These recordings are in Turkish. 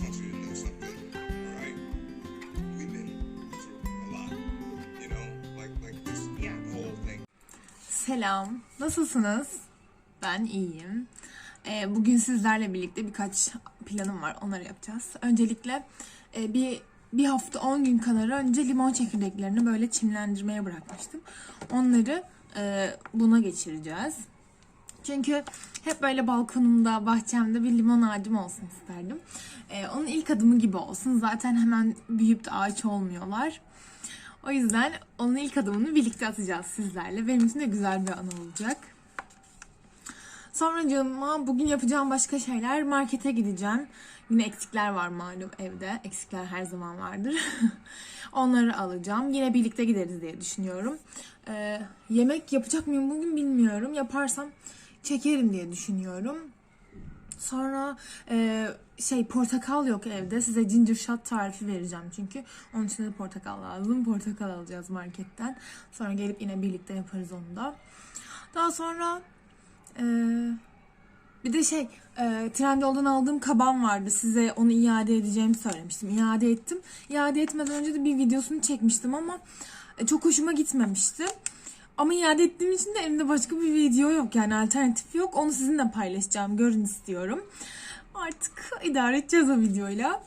you to something, right? We've been through a lot, you know, like like this whole thing. Selam, nasılsınız? Ben iyiyim. Ee, bugün sizlerle birlikte birkaç planım var, onları yapacağız. Öncelikle e, bir bir hafta 10 gün kadar önce limon çekirdeklerini böyle çimlendirmeye bırakmıştım. Onları e, buna geçireceğiz. Çünkü hep böyle balkonumda, bahçemde bir limon ağacım olsun isterdim. Ee, onun ilk adımı gibi olsun. Zaten hemen büyüyüp de ağaç olmuyorlar. O yüzden onun ilk adımını birlikte atacağız sizlerle. Benim için de güzel bir an olacak. Sonracığıma bugün yapacağım başka şeyler. Markete gideceğim. Yine eksikler var malum evde. Eksikler her zaman vardır. Onları alacağım. Yine birlikte gideriz diye düşünüyorum. Ee, yemek yapacak mıyım bugün bilmiyorum. Yaparsam çekerim diye düşünüyorum. Sonra e, şey portakal yok evde. Size ginger shot tarifi vereceğim çünkü. Onun için de portakal lazım. Portakal alacağız marketten. Sonra gelip yine birlikte yaparız onu da. Daha sonra e, bir de şey e, Trendyol'dan aldığım kaban vardı. Size onu iade edeceğimi söylemiştim. İade ettim. İade etmeden önce de bir videosunu çekmiştim ama e, çok hoşuma gitmemişti. Ama iade ettiğim için de elimde başka bir video yok yani alternatif yok. Onu sizinle paylaşacağım. Görün istiyorum. Artık idare edeceğiz o videoyla.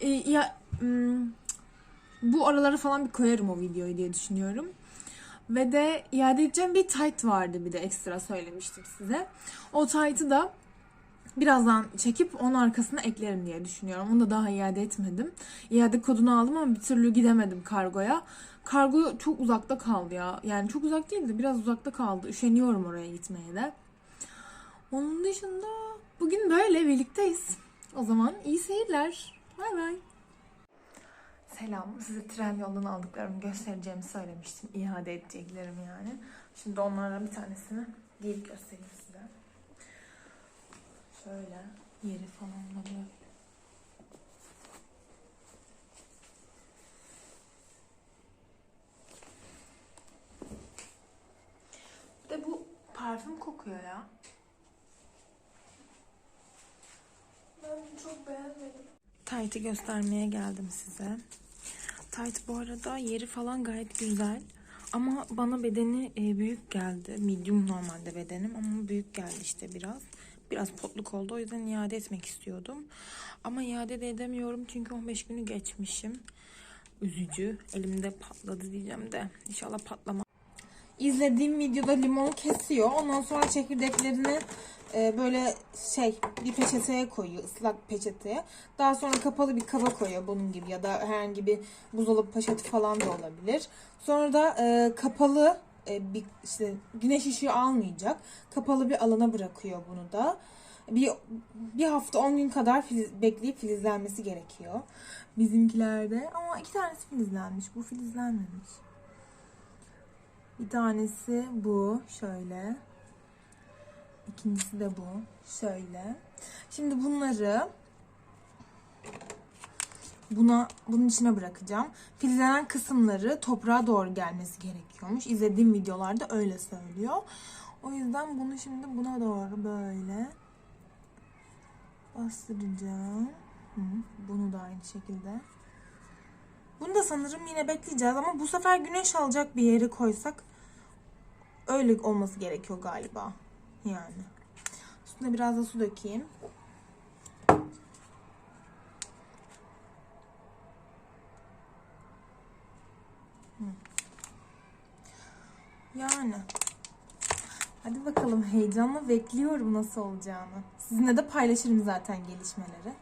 E, ya hmm, bu aralara falan bir koyarım o videoyu diye düşünüyorum. Ve de iade edeceğim bir tight vardı bir de ekstra söylemiştim size. O tight'ı da birazdan çekip onun arkasına eklerim diye düşünüyorum. Onu da daha iade etmedim. İade kodunu aldım ama bir türlü gidemedim kargoya. Kargo çok uzakta kaldı ya. Yani çok uzak değil de biraz uzakta kaldı. Üşeniyorum oraya gitmeye de. Onun dışında bugün böyle birlikteyiz. O zaman iyi seyirler. Bay bay. Selam. Size tren yoldan aldıklarımı göstereceğimi söylemiştim. İade edeceklerim yani. Şimdi onlardan bir tanesini giyip göstereyim. Şöyle yeri falan da böyle. Bir de bu parfüm kokuyor ya. Ben çok beğenmedim. Tight'i göstermeye geldim size. Tight bu arada yeri falan gayet güzel. Ama bana bedeni e, büyük geldi. Medium normalde bedenim ama büyük geldi işte biraz. Biraz potluk oldu. O yüzden iade etmek istiyordum. Ama iade de edemiyorum çünkü 15 günü geçmişim. Üzücü. Elimde patladı diyeceğim de. İnşallah patlama. İzlediğim videoda limonu kesiyor. Ondan sonra çekirdeklerini e, böyle şey bir peçeteye koyuyor. ıslak peçeteye. Daha sonra kapalı bir kaba koyuyor bunun gibi ya da herhangi bir buzdolabı poşeti falan da olabilir. Sonra da e, kapalı e, bir işte güneş ışığı almayacak. Kapalı bir alana bırakıyor bunu da. Bir, bir hafta 10 gün kadar filiz, bekleyip filizlenmesi gerekiyor. Bizimkilerde ama iki tanesi filizlenmiş. Bu filizlenmemiş. Bir tanesi bu şöyle. İkincisi de bu şöyle. Şimdi bunları buna bunun içine bırakacağım. Filizlenen kısımları toprağa doğru gelmesi gerekiyormuş. İzlediğim videolarda öyle söylüyor. O yüzden bunu şimdi buna doğru böyle bastıracağım. Bunu da aynı şekilde. Bunu da sanırım yine bekleyeceğiz ama bu sefer güneş alacak bir yere koysak öyle olması gerekiyor galiba. Yani. Üstüne biraz da su dökeyim. Yani. Hadi bakalım heyecanla bekliyorum nasıl olacağını. Sizinle de paylaşırım zaten gelişmeleri.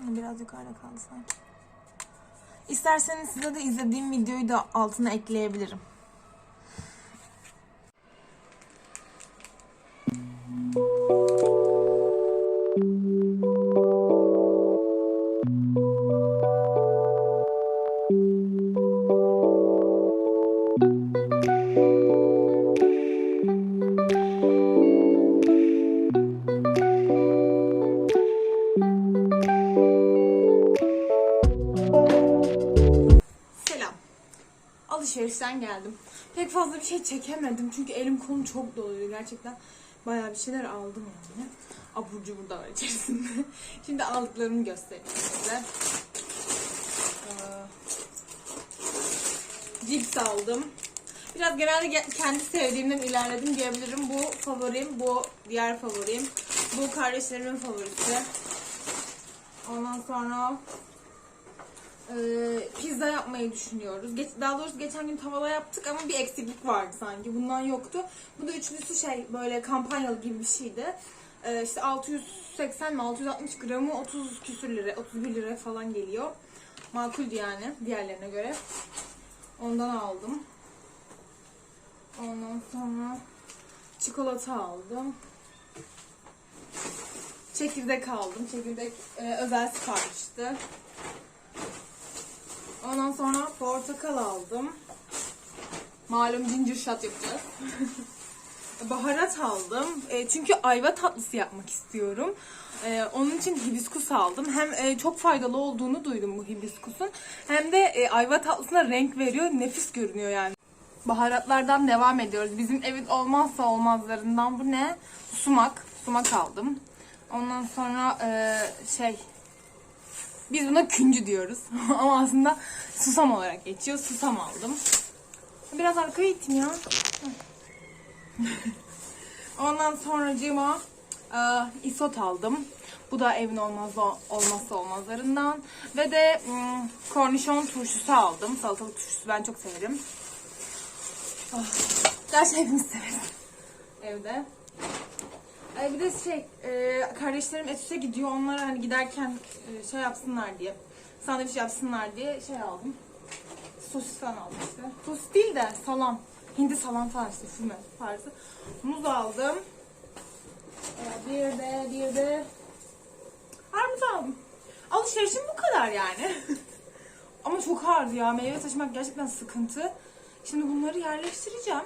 Biraz yukarıda kaldı sanki. İsterseniz size de izlediğim videoyu da altına ekleyebilirim. Alışverişten geldim. pek fazla bir şey çekemedim. Çünkü elim kolum çok doluydu gerçekten. Bayağı bir şeyler aldım yani. Abur cubur da var içerisinde. Şimdi aldıklarımı göstereyim size. Ee, cips aldım. Biraz genelde ge- kendi sevdiğimden ilerledim diyebilirim. Bu favorim, bu diğer favorim. Bu kardeşlerimin favorisi. Ondan sonra e, pizza yapmayı düşünüyoruz. Geç, daha doğrusu geçen gün tavala yaptık ama bir eksiklik vardı sanki. Bundan yoktu. Bu da üçlüsü şey böyle kampanyalı gibi bir şeydi. E, işte 680 mi 660 gramı 30 küsür lira, 31 lira falan geliyor. Makuldü yani diğerlerine göre. Ondan aldım. Ondan sonra çikolata aldım. Çekirdek aldım. Çekirdek e, özel siparişti. Ondan sonra portakal aldım. Malum ginger shot yapacağız. Baharat aldım. E, çünkü ayva tatlısı yapmak istiyorum. E, onun için hibiskus aldım. Hem e, çok faydalı olduğunu duydum bu hibiskusun. Hem de e, ayva tatlısına renk veriyor. Nefis görünüyor yani. Baharatlardan devam ediyoruz. Bizim evin olmazsa olmazlarından bu ne? Sumak. Sumak aldım. Ondan sonra e, şey biz buna küncü diyoruz. Ama aslında susam olarak geçiyor. Susam aldım. Biraz arkaya itin ya. Ondan sonra cima e, isot aldım. Bu da evin olmazsa olmazsa olmazlarından. Ve de mm, kornişon turşusu aldım. Salatalık turşusu ben çok severim. Ah, Gerçi hepimiz severiz evde. Ay bir de şey, e, kardeşlerim etüse gidiyor. Onlar hani giderken e, şey yapsınlar diye, sandviç yapsınlar diye şey aldım. Sosis falan aldım işte. Sosis değil de salam. Hindi salam işte füme tarzı. Muz aldım. E, bir de bir de armut aldım. Alışverişim bu kadar yani. Ama çok ağırdı ya. Meyve taşımak gerçekten sıkıntı. Şimdi bunları yerleştireceğim.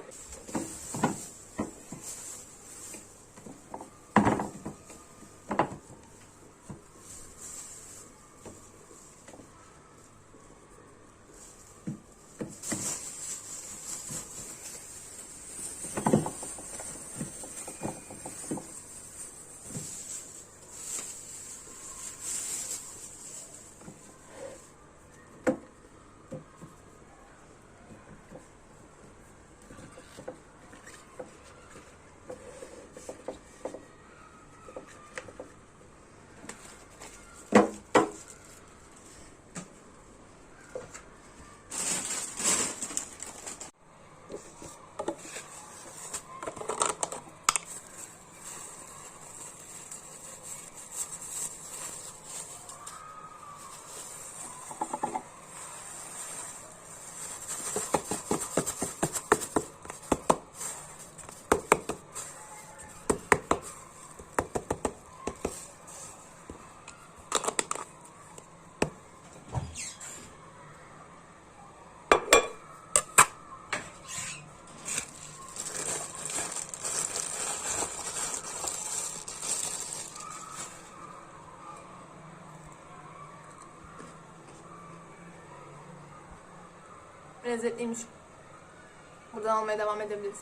Lezzetliymiş. Buradan almaya devam edebiliriz.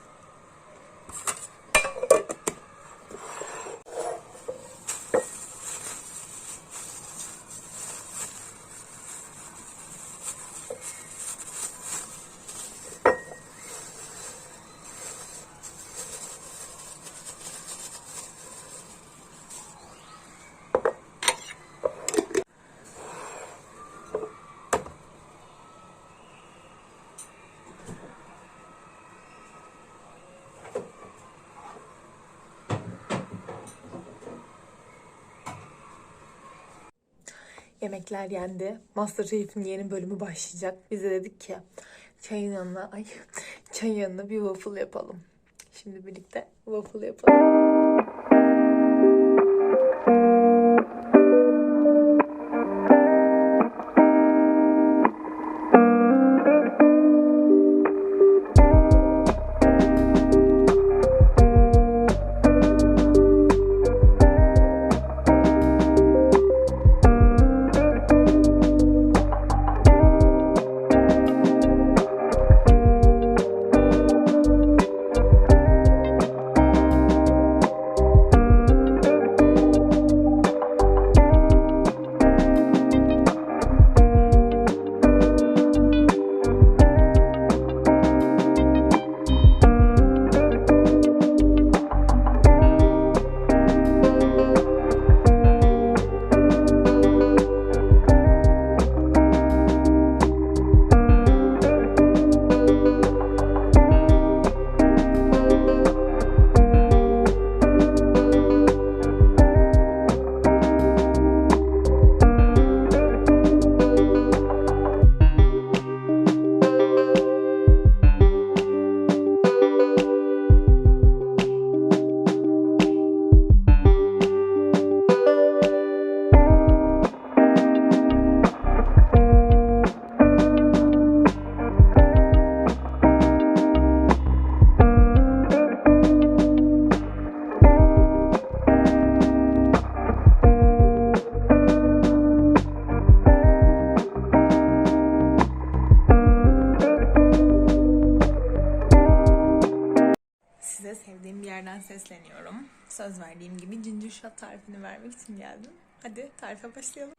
Yemekler yendi. Masterchef'in yeni bölümü başlayacak. Biz de dedik ki çayın yanına, ay çayın yanına bir waffle yapalım. Şimdi birlikte waffle yapalım. Shot tarifini vermek için geldim. Hadi tarife başlayalım.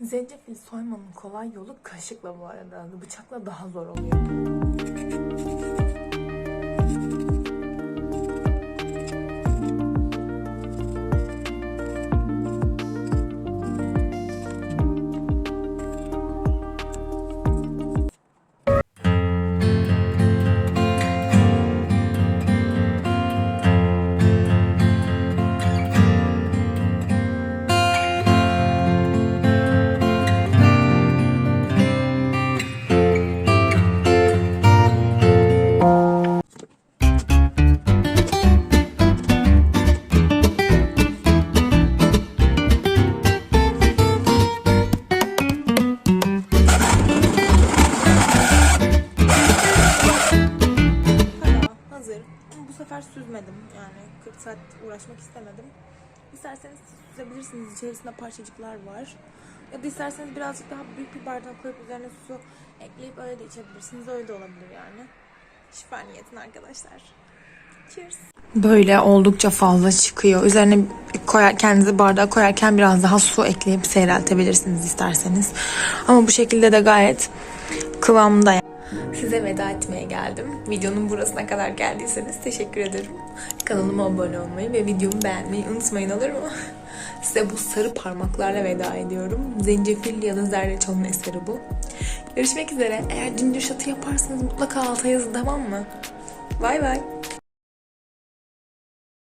Zencefil soymanın kolay yolu kaşıkla bu arada. Bıçakla daha zor oluyor. Saat uğraşmak istemedim. İsterseniz süzebilirsiniz. İçerisinde parçacıklar var. Ya da isterseniz birazcık daha büyük bir bardak koyup üzerine su ekleyip öyle de içebilirsiniz. Öyle de olabilir yani. Şifa niyetine arkadaşlar. Cheers. Böyle oldukça fazla çıkıyor. Üzerine koyar, kendinizi bardağa koyarken biraz daha su ekleyip seyreltebilirsiniz isterseniz. Ama bu şekilde de gayet kıvamında. Size veda etmeye geldim. Videonun burasına kadar geldiyseniz teşekkür ederim. Kanalıma abone olmayı ve videomu beğenmeyi unutmayın olur mu? Size bu sarı parmaklarla veda ediyorum. Zencefil ya da zerdeçalın eseri bu. Görüşmek üzere. Eğer ginger shot'ı yaparsanız mutlaka alta yazın tamam mı? Bay bay.